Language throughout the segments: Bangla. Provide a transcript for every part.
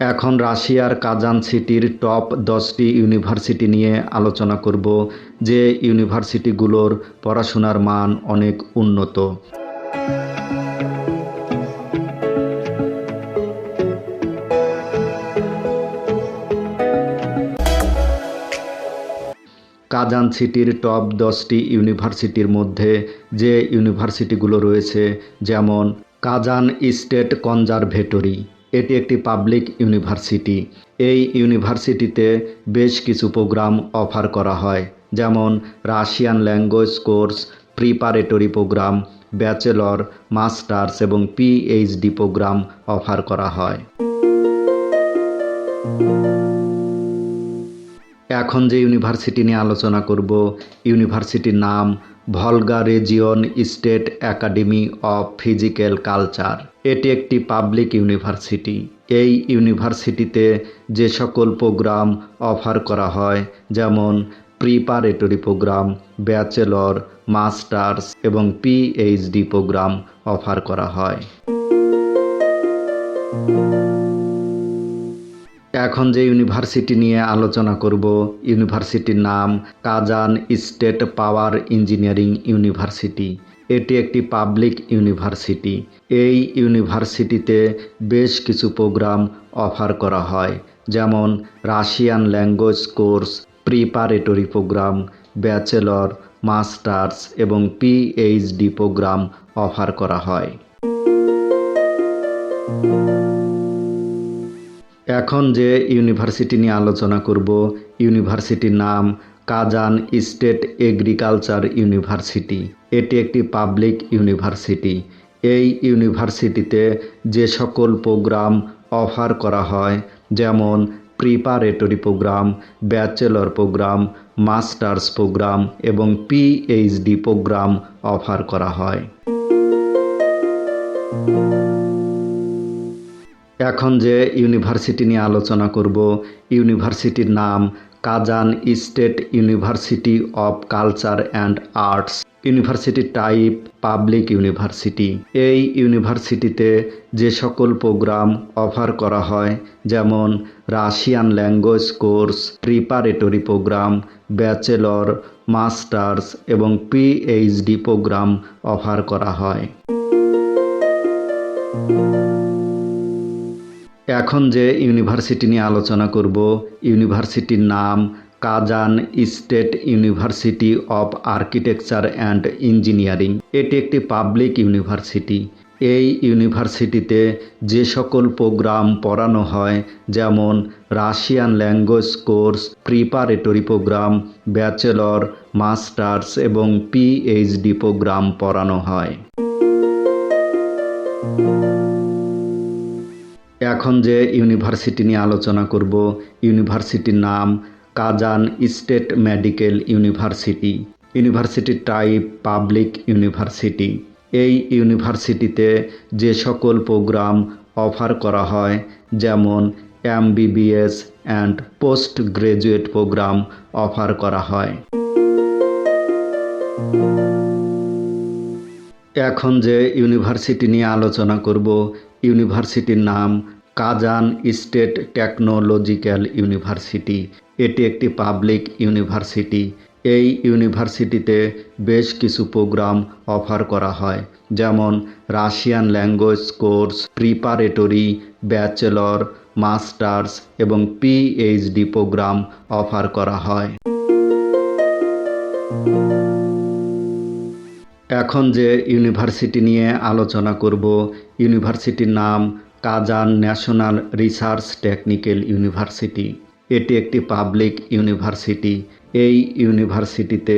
এখন রাশিয়ার কাজান সিটির টপ দশটি ইউনিভার্সিটি নিয়ে আলোচনা করব, যে ইউনিভার্সিটিগুলোর পড়াশোনার মান অনেক উন্নত। কাজান সিটির টপ দশটি ইউনিভার্সিটির মধ্যে যে ইউনিভার্সিটিগুলো রয়েছে, যেমন কাজান স্টেট কনজারভেটরি। এটি একটি পাবলিক ইউনিভার্সিটি। এই ইউনিভার্সিটিতে বেশ কিছু প্রোগ্রাম অফার করা হয়, যেমন Russian language course, preparatory programme, bachelor, masters এবং পিএইচডি প্রোগ্রাম অফার করা হয়। এখন যে ইউনিভার্সিটি নিয়ে আলোচনা করব, ইউনিভার্সিটির নাম Volga region state academy of physical culture এটি একটি পাবলিক ইউনিভার্সিটি এই ইউনিভার্সিটিতে যে সকল প্রোগ্রাম অফার করা হয়, যেমন প্রিপারেটরি প্রোগ্রাম ব্যাচেলর মাস্টার্স এবং পিএইচডি প্রোগ্রাম অফার করা হয়। এখন যে ইউনিভার্সিটি নিয়ে আলোচনা করব, ইউনিভার্সিটির নাম Kazan state power engineering university. এটি একটি পাবলিক ইউনিভার্সিটি। এই ইউনিভার্সিটিতে বেশ কিছু প্রোগ্রাম অফার করা হয়, যেমন Russian language course, preparatory programme, bachelor, masters এবং পিএইচডি প্রোগ্রাম অফার করা হয়। এখন যে ইউনিভার্সিটি নিয়ে আলোচনা করব, ইউনিভার্সিটির নাম কাজান স্টেট এগ্রিকালচার ইউনিভার্সিটি। এটি একটি পাবলিক ইউনিভার্সিটি। এই ইউনিভার্সিটিতে যে সকল প্রোগ্রাম অফার করা হয়, যেমন preparatory programme, bachelor programme, masters programme এবং পিএইচডি প্রোগ্রাম অফার করা হয়। এখন যে ইউনিভার্সিটি নিয়ে আলোচনা করব, ইউনিভার্সিটির নাম Kazan state university of culture and arts, university type public university. এই ইউনিভার্সিটিতে যে সকল প্রোগ্রাম অফার করা হয়, যেমন Russian language course, preparatory programme, bachelor, masters এবং পিএইচডি প্রোগ্রাম অফার করা হয়। এখন যে ইউনিভার্সিটি নিয়ে আলোচনা করব, ইউনিভার্সিটির নাম Kazan state university of architecture and engineering. এটি একটি পাবলিক ইউনিভার্সিটি। এই ইউনিভার্সিটিতে যে সকল প্রোগ্রাম পড়ানো হয়, যেমন Russian language course, preparatory programme, bachelor, masters এবং পিএইচডি প্রোগ্রাম পড়ানো হয়। এখন যে ইউনিভার্সিটি নিয়ে আলোচনা করব, ইউনিভার্সিটির নাম Kazan state medical university. University type public university. এই ইউনিভার্সিটিতে যে সকল প্রোগ্রাম অফার করা হয়, যেমন MBBS and post graduate programme offer করা হয়। এখন যে ইউনিভার্সিটি নিয়ে আলোচনা করব, ইউনিভার্সিটির নাম কাজান স্টেট টেকনোলজিক্যাল ইউনিভার্সিটি। এটি একটি পাবলিক ইউনিভার্সিটি। এই ইউনিভার্সিটিতে বেশ কিছু প্রোগ্রাম অফার করা হয়, যেমন Russian language course, preparatory, bachelor, masters এবং পিএইচডি প্রোগ্রাম অফার করা হয়। এখন যে ইউনিভার্সিটি নিয়ে আলোচনা করব, ইউনিভার্সিটির নাম Kazan national research technical university. এটি একটি পাবলিক ইউনিভার্সিটি। এই ইউনিভার্সিটিতে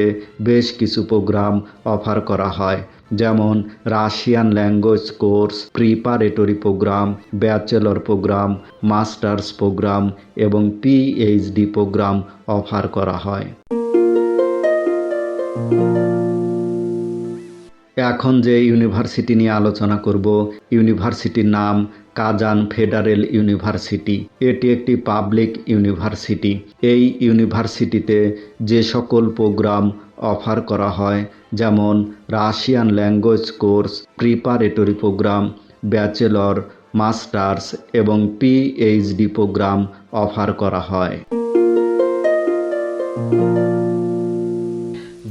বেশ কিছু প্রোগ্রাম অফার করা হয়, যেমন Russian language course, preparatory programme, bachelor programme, masters programme এবং পিএইচডি প্রোগ্রাম অফার করা হয়। এখন যে ইউনিভার্সিটি নিয়ে আলোচনা করব, ইউনিভার্সিটির নাম কাজান ফেডারেল ইউনিভার্সিটি। এটি একটি পাবলিক ইউনিভার্সিটি। এই ইউনিভার্সিটিতে যে সকল প্রোগ্রাম অফার করা হয়, যেমন Russian language course, preparatory programme, bachelor, masters এবং পিএইচডি প্রোগ্রাম অফার করা হয়।